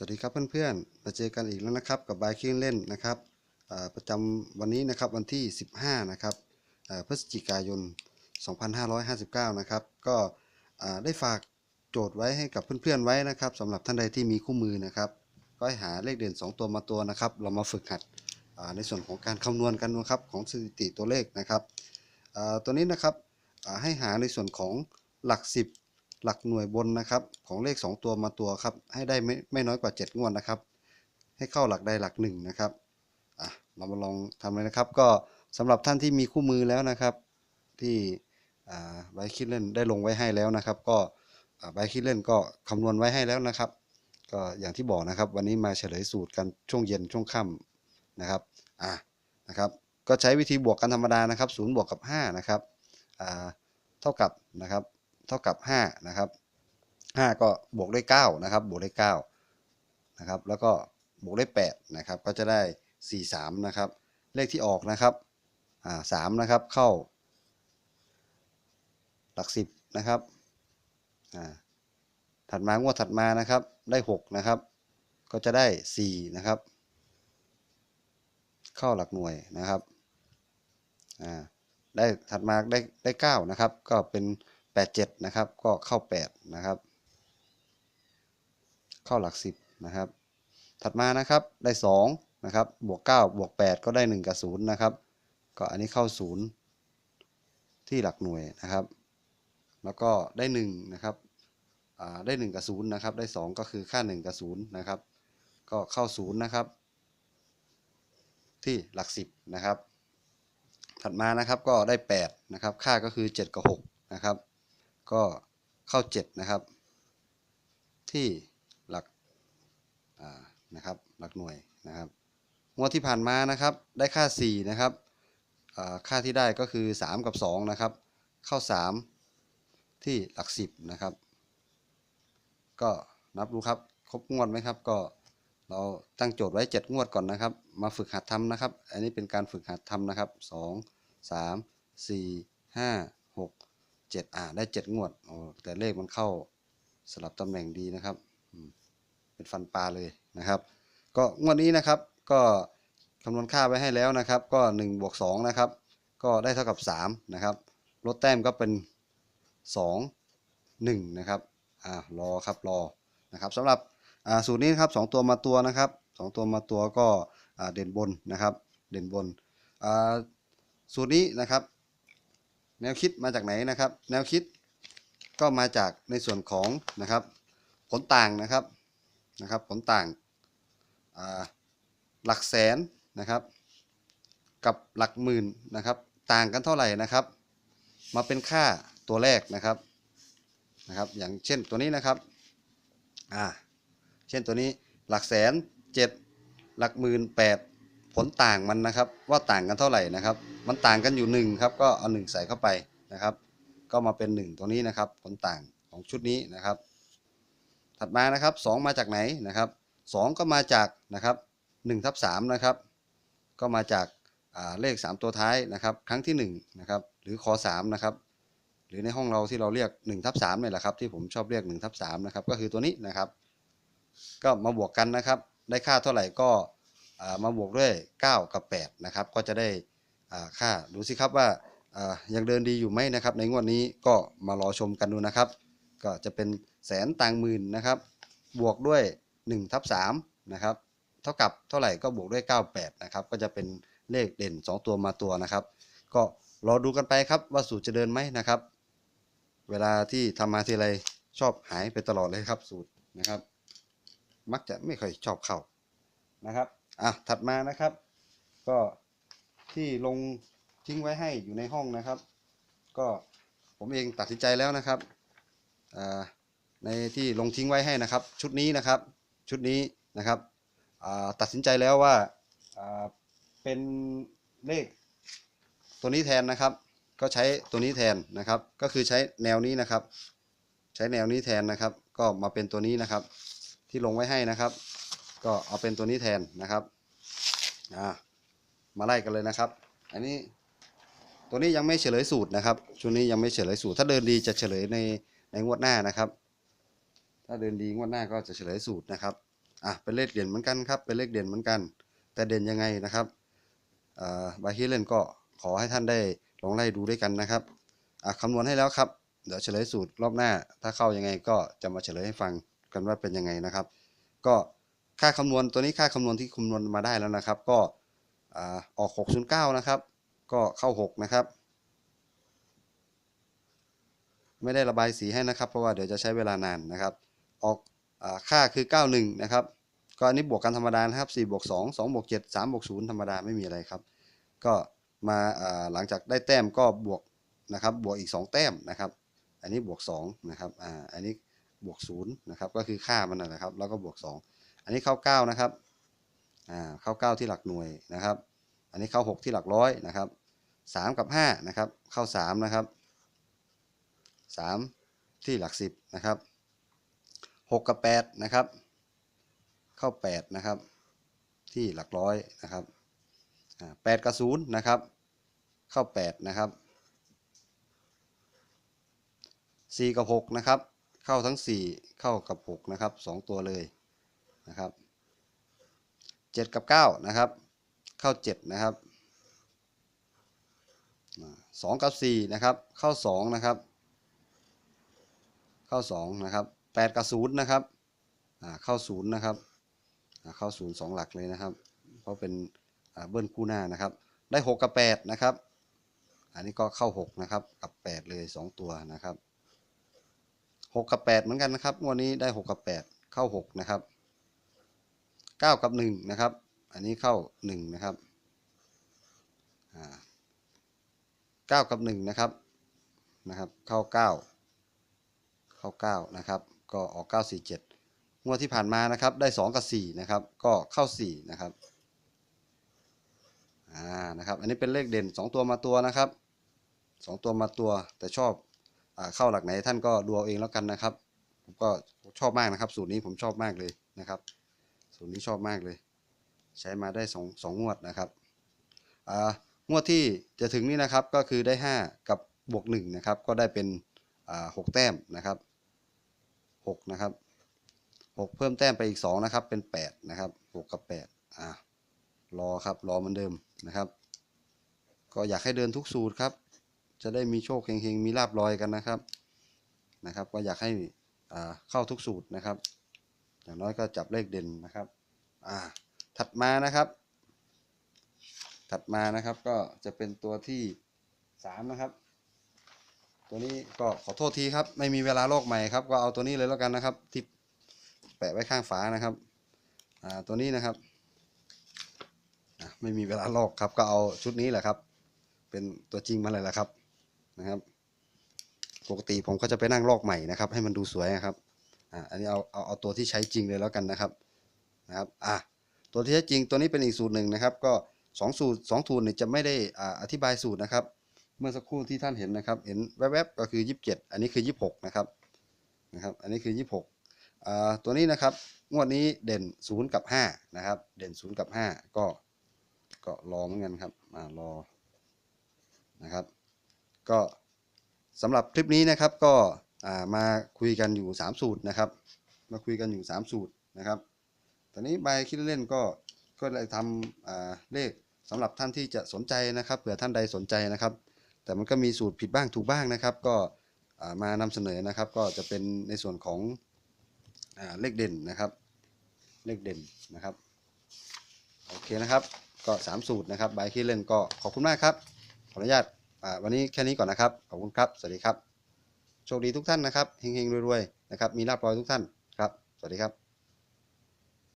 สวัสดีครับเพื่อนๆ มาเจอกันอีกแล้วนะครับกับบายคิงเล่นนะครับประจำวันนี้นะครับวันที่ 15 นะครับพฤศจิกายน 2559 นะครับ ก็ได้ฝากโจทย์ไว้ให้กับเพื่อนๆไว้นะครับสำหรับท่านใดที่มีคู่มือนะครับ ก็ให้หาเลขเด่น 2 ตัวมาตัวนะครับ เรามาฝึกหัดในส่วนของการคำนวณกันนะครับของสถิติตัวเลขนะครับตัวนี้นะครับให้หาในส่วนของหลัก 10 หลักหน่วยบนนะครับ ของเลข 2 ตัวมาตัวครับ ให้ได้ไม่ไม่น้อยกว่า 7 งวดนะครับ ให้เข้าหลักใดหลักหนึ่งนะครับอะเรามาลองทำเลยนะครับ ก็สำหรับท่านที่มีคู่มือแล้วนะครับ ที่อ่าใบคิดเล่นได้ลงไว้ให้แล้วนะครับ ก็ใบคิดเล่นก็คำนวณไว้ให้แล้วนะครับ ก็อย่างที่บอกนะครับ วันนี้มาเฉลยสูตรกันช่วงเย็นช่วงค่ำนะครับอะนะครับก็ใช้วิธีบวกกันธรรมดานะครับ0บวกกับ5นะครับอ่าเท่ากับนะครับ เท่ากับ5นะครับ5ก็บวกด้วย9นะครับบวกด้วย9นะครับแล้วก็บวกด้วย8นะครับก็จะได้ 43นะครับเลขที่ออกนะครับอ่า3นะครับเข้า หลัก 10นะครับอ่าถัดมางวดถัดมานะครับได้6นะครับก็จะได้4นะครับเข้าหลักหน่วยนะครับอ่าได้ถัดมาได้ได้9นะครับก็เป็น 87 นะครับ ก็เข้า 8 นะครับ เข้าหลัก 10 นะครับ ถัดมานะครับได้ 2 นะครับ บวก 9 บวก 8 ก็ได้ 1 กับ 0 นะครับ ก็อันนี้เข้า 0 ที่หลักหน่วยนะครับ แล้วก็ได้ 1 นะครับได้ 1 กับ 0 นะครับ ได้ 2 ก็คือค่า 1 กับ 0 นะครับ ก็เข้า 0 นะครับ ที่หลัก 10 นะครับ ถัดมานะครับก็ได้ 8 นะครับ ค่าก็คือ 7 กับ 6 นะครับ ก็เข้า 7 นะครับ ที่หลักนะครับหลักหน่วยนะครับงวดที่ผ่านมานะครับได้ค่า 4 นะครับค่าที่ได้ก็คือ 3 กับ 2 นะครับ เข้า 3 ที่หลัก 10 นะครับ ก็นับดูครับ ครบงวดไหมครับ ก็เราตั้งโจทย์ไว้ 7 งวดก่อนนะครับ มาฝึกหัดทำนะครับ อันนี้เป็นการฝึกหัดทำนะครับ 2 3 4 5 6 7อ่าได้7งวดโอ้แต่เลขมันเข้าสลับตำแหน่งดีนะครับ เป็นฟันปลาเลยนะครับ ก็งวดนี้นะครับก็คำนวณค่าไว้ให้แล้วนะครับ ก็1บวก2นะครับ ก็ได้เท่ากับ3นะครับลดแต้มก็เป็น 2 1นะครับอ่ารอครับรอนะครับสำหรับสูตรนี้นครับสองตัวมาตัวนะครับสองตัวมาตัวก็เด่นบนนะครับ เด่นบนสูตรนี้นะครับ แนวคิดมาจากไหนนะครับ แนวคิดก็มาจากในส่วนของนะครับ ผลต่างนะครับนะครับ ผลต่างาหลักแสนนะครับ กับหลักหมื่นนะครับ ต่างกันเท่าไหร่นะครับ มาเป็นค่าตัวแรกนะครับนะครับ อย่างเช่นตัวนี้นะครับอ่าเช่นตัวนี้หลักแสนเจ็ดหลักหมื่นแปด ลต่างมันนะครับ ว่าต่างกันเท่าไหร่นะครับ มันต่างกันอยู่หนึ่งครับก็เอาหนึ่งใส่เข้าไปนะครับ ก็มาเป็นหนึ่งตัวนี้นะครับ ผลต่างของชุดนี้นะครับ ถัดมานะครับสองมาจากไหนนะครับสองก็มาจากนะครับหนึ่งทับสามนะครับ ก็มาจากาเลข 3 ตัวท้ายนะครับ ครั้งที่1นะครับหรือคอ3นะครับหรือในห้องเราที่เราเรียก1ทับ3เนี่ยแหละครับที่ผมชอบเรียก1ทับ3นะครับก็คือตัวนี้นะครับ ก็มาบวกกันนะครับ ได้ค่าเท่าไหร่ก็ มาบวกด้วย 9 กับ 8 นะครับ ก็จะได้ค่าดูสิครับว่ายังเดินดีอยู่ไหมนะครับ ในงวดนี้ก็มารอชมกันดูนะครับ ก็จะเป็นแสนต่างหมื่นนะครับ บวกด้วย1ทับ3นะครับ เท่ากับเท่าไหร่ก็บวกด้วย 98 นะครับ ก็จะเป็นเลขเด่น 2 ตัวมาตัวนะครับ ก็รอดูกันไปครับว่าสูตรจะเดินไหมนะครับ เวลาที่ทำมาทีไรชอบหายไปตลอดเลยครับสูตรนะครับ มักจะไม่ค่อยชอบเข้านะครับ อะถัดมานะครับ ก็ที่ลงทิ้งไว้ให้อยู่ในห้องนะครับ ก็ผมเองตัดสินใจแล้วนะครับอ่าในที่ลงทิ้งไว้ให้นะครับ ชุดนี้นะครับ ชุดนี้นะครับอ่าตัดสินใจแล้วว่าอ่าเป็นเลขตัวนี้แทนนะครับ ก็ใช้ตัวนี้แทนนะครับ ก็คือใช้แนวนี้นะครับ ใช้แนวนี้แทนนะครับ ก็มาเป็นตัวนี้นะครับ ที่ลงไว้ให้นะครับ ก็เอาเป็นตัวนี้แทนนะครับมาไล่กันเลยนะครับ อันนี้ตัวนี้ยังไม่เฉลยสูตรนะครับช่วงนี้ยังไม่เฉลยสูตร ถ้าเดินดีจะเฉลยในในงวดหน้านะครับ ถ้าเดินดีงวดหน้าก็จะเฉลยสูตรนะครับอะเป็นเลขเด่นเหมือนกันครับเป็นเลขเด่นเหมือนกัน แต่เด่นยังไงนะครับอ่าบาฮีเล่นก็ขอให้ท่านได้ลองไล่ดูด้วยกันนะครับอะคำนวณให้แล้วครับ เดี๋ยวเฉลยสูตรรอบหน้า ถ้าเข้ายังไงก็จะมาเฉลยให้ฟังกันว่าเป็นยังไงนะครับ ก็ ค่าคำนวณตัวนี้ค่าคำนวณที่คำนวณมาได้แล้วนะครับ ก็ออก 609 นะครับ ก็เข้า 6 นะครับ ไม่ได้ระบายสีให้นะครับ เพราะว่าเดี๋ยวจะใช้เวลานานนะครับ ออกอค่าคือ 91 นะครับ ก็อันนี้บวกกันธรรมดานะครับ4บวก2 2บวก7 3บวก0ธรรมดาไม่มีอะไรครับ ก็มาหลังจากได้แต้มก็บวกนะครับ บวกอีก 2 แต้มนะครับ อันนี้บวก2นะครับ อ่า อันนี้บวก0นะครับ ก็คือค่ามันนะครับ แล้วก็บวก 2 อันนี้เข้า9นะครับอ่าเข้า9ที่หลักหน่วยนะครับ อันนี้เข้า6ที่หลักร้อยนะครับ3กับ5นะครับเข้า3นะครับ3ที่หลัก10นะครับ6กับ8นะครับ เข้า8นะครับ ที่หลักร้อยนะครับอ่า8กับ0นะครับ เข้า8นะครับ4กับ6นะครับ เข้าทั้ง4เข้ากับ6นะครับ2ตัวเลย นะครับ7กับ9นะครับ เข้า7นะครับอ่า2กับ4นะครับ เข้า2นะครับ เข้า2นะครับ8กับ0นะครับเข้า0นะครับอ่าเข้า0 2หลักเลยนะครับ เพราะเป็นเบิ้ลคู่หน้านะครับ ได้6กับ8นะครับ อันนี้ก็เข้า6นะครับ กับ8เลย2ตัวนะครับ6กับ8เหมือนกันนะครับวดนี้ได้6กับ8เข้า6นะครับ 9 กับ 1 นะครับ อันนี้เข้า 1 นะครับอ่ากับ1นะครับนะครับ เข้า 9 เข้า 9 นะครับ ก็ออก 947 งวดที่ผ่านมานะครับได้ 2 กับ 4 นะครับ ก็เข้า 4 นะครับอ่านะครับ อันนี้เป็นเลขเด่น 2 ตัวมาตัวนะครับ 2 ตัวมาตัวแต่ชอบอเข้าหลักไหนท่านก็ดูเอาเองแล้วกันนะครับ ผมก็ชอบมากนะครับ สูตรนี้ผมชอบมากเลยนะครับ สูตรนี้ชอบมากเลย ใช้มาได้สองสองงวดนะครับอ่างวดที่จะถึงนี่นะครับก็คือได้ 5 กับบวก1นะครับก็ได้เป็นหกแต้มนะครับ6นะครับ6 เพิ่มแต้มไปอีก2นะครับเป็น8นะครับ6กับ8อ่ารอครับรอเหมือนเดิมนะครับ ก็อยากให้เดินทุกสูตรครับ จะได้มีโชคเฮงๆมีลาบลอยกันนะครับนะครับ ก็อยากให้เข้าทุกสูตรนะครับ อย่างน้อยก็จับเลขเด่นนะครับอ่าถัดมานะครับ ถัดมานะครับก็จะเป็นตัวที่สามนะครับ ตัวนี้ก็ขอโทษทีครับ ไม่มีเวลาโลกใหม่ครับ ก็เอาตัวนี้เลยแล้วกันนะครับ ที่แปะไว้ข้างฝานะครับอ่าตัวนี้นะครับไม่มีเวลาลอกครับก็เอาชุดนี้แหละครับ เป็นตัวจริงมาเลยแหละครับนะครับ ปกติผมก็จะไปนั่งลอกใหม่นะครับ ให้มันดูสวยนะครับ อ่าอันนี้เอาเอาเอาตัวที่ใช้จริงเลยแล้วกันนะครับนะครับอะตัวที่แท้จริงตัวนี้เป็นอีกสูตรหนึ่งนะครับ ก็สองสูตรสองสูตรเนี่ยจะไม่ได้อ่าอธิบายสูตรนะครับ เมื่อสักครู่ที่ท่านเห็นนะครับ เห็นแวบๆก็คือ 27 อันนี้คือ 26 นะครับนะครับ อันนี้คือ 26อ่าตัวนี้นะครับงวดนี้เด่น 0 กับ 5 นะครับ เด่น 0 กับ 5 ก็ก็รอเหมือนกันครับอ่ารอนะครับ ก็สำหรับคลิปนี้นะครับก็ มาคุยกันอยู่ 3 สูตรนะครับ มาคุยกันอยู่ 3 สูตรนะครับ ตอนนี้ใบคิดเล่นก็ก็เลยทำเลขสำหรับท่านที่จะสนใจนะครับเผื่อท่านใดสนใจนะครับ แต่มันก็มีสูตรผิดบ้างถูกบ้างนะครับ ก็มานำเสนอนะครับ ก็จะเป็นในส่วนของอเลขเด่นนะครับ เลขเด่นนะครับโอเคนะครับ ก็สามสูตรนะครับใบคิดเล่นก็ขอบคุณมากครับขออนุญาตวันนี้แค่นี้ก่อนนะครับขอบคุณครับสวัสดีครับ โชคดีทุกท่านนะครับเฮงๆรวยๆนะครับมีลาบลอยทุกท่านครับ สวัสดีครับ